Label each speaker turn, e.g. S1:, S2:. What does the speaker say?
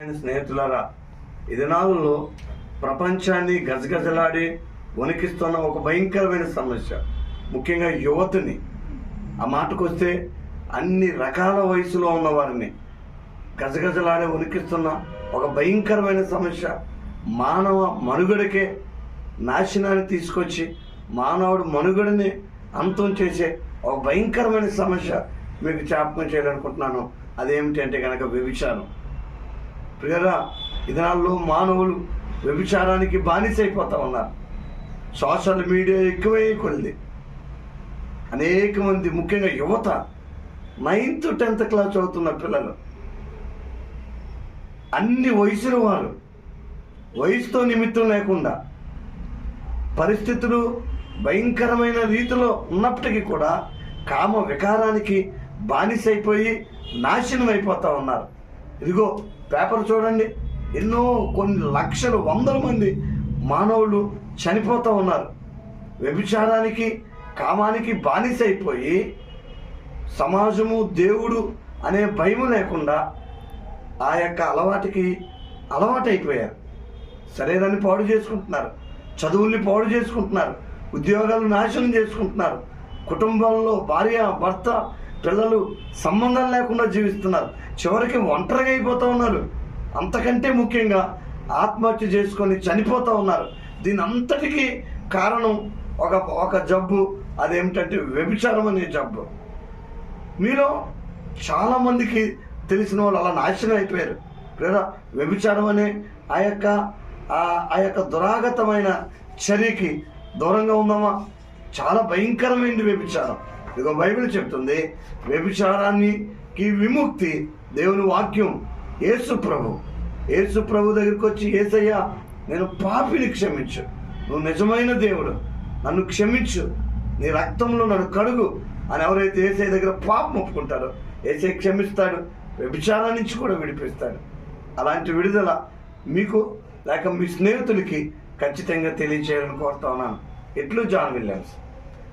S1: స్నేహితులారా ఈ ప్రపంచాన్ని గజగజలాడి వణికిస్తున్న ఒక భయంకరమైన సమస్య. ముఖ్యంగా యువతిని. ఆ మాటకు వస్తే అన్ని రకాల వయసులో ఉన్న వారిని గజగజలాడే వణికిస్తున్న ఒక భయంకరమైన సమస్య. మానవ మనుగడకే నాశనాన్ని తీసుకొచ్చి మానవుడు మనుగడని అంతం చేసే ఒక భయంకరమైన సమస్య మీకు జ్ఞాపకం చేయాలనుకుంటున్నాను. అదేమిటి అంటే కనుక వ్యభిచారం ప్రియరా ఇదనాల్లో మానవులు వ్యభిచారానికి బానిసైపోతా ఉన్నారు. సోషల్ మీడియా ఎక్కువై కొలిది. అనేక మంది ముఖ్యంగా యువత నైన్త్ టెన్త్ క్లాస్ చదువుతున్న పిల్లలు. అన్ని వయసుల వారు వయసుతో నిమిత్తం లేకుండా పరిస్థితులు భయంకరమైన రీతిలో ఉన్నప్పటికీ కూడా కామ వికారానికి బానిసైపోయి నాశనం అయిపోతూ ఉన్నారు. ఇదిగో పేపర్ చూడండి. ఎన్నో కొన్ని లక్షలు వందల మంది మానవులు చనిపోతూ ఉన్నారు. వ్యభిచారానికి కామానికి బానిసైపోయి సమాజము దేవుడు అనే భయం లేకుండా ఆ యొక్క అలవాటుకి అలవాటైపోయారు. శరీరాన్ని పాడు చేసుకుంటున్నారు. చదువుల్ని పాడు చేసుకుంటున్నారు. ఉద్యోగాలు నాశనం చేసుకుంటున్నారు. కుటుంబంలో భార్య భర్త పిల్లలు సంబంధం లేకుండా జీవిస్తున్నారు. చివరికి ఒంటరిగా అయిపోతూ ఉన్నారు. అంతకంటే ముఖ్యంగా ఆత్మహత్య చేసుకొని చనిపోతూ ఉన్నారు. దీని అంతటికీ కారణం ఒక ఒక జబ్బు అదేమిటంటే వ్యభిచారం అనే జబ్బు. మీలో చాలామందికి తెలిసిన వాళ్ళు అలా నాశనం అయిపోయారు. లేదా వ్యభిచారం అనే ఆ యొక్క ఆ- యొక్క దురాగతమైన చర్యకి దూరంగా ఉందామా చాలా భయంకరమైంది వ్యభిచారం. ఇదిగో బైబిల్ చెప్తుంది వ్యభిచారానికి విముక్తి దేవుని వాక్యం. యేసు ప్రభు. యేసు ప్రభు దగ్గరికి వచ్చి ఏసయ్యా నేను పాపిని క్షమించు. నువ్వు నిజమైన దేవుడు. నన్ను క్షమించు. నీ రక్తంలో నన్ను కడుగు. అని ఎవరైతే ఏసై దగ్గర పాపం ఒప్పుకుంటారో ఏసై క్షమిస్తాడు వ్యభిచారం నుంచి కూడా విడిపిస్తాడు. అలాంటి విడుదల మీకు లేక మీ స్నేహితులకి ఖచ్చితంగా తెలియచేయాలని కోరుతా ఉన్నాను. ఎట్లు జాన్ విలియమ్స్?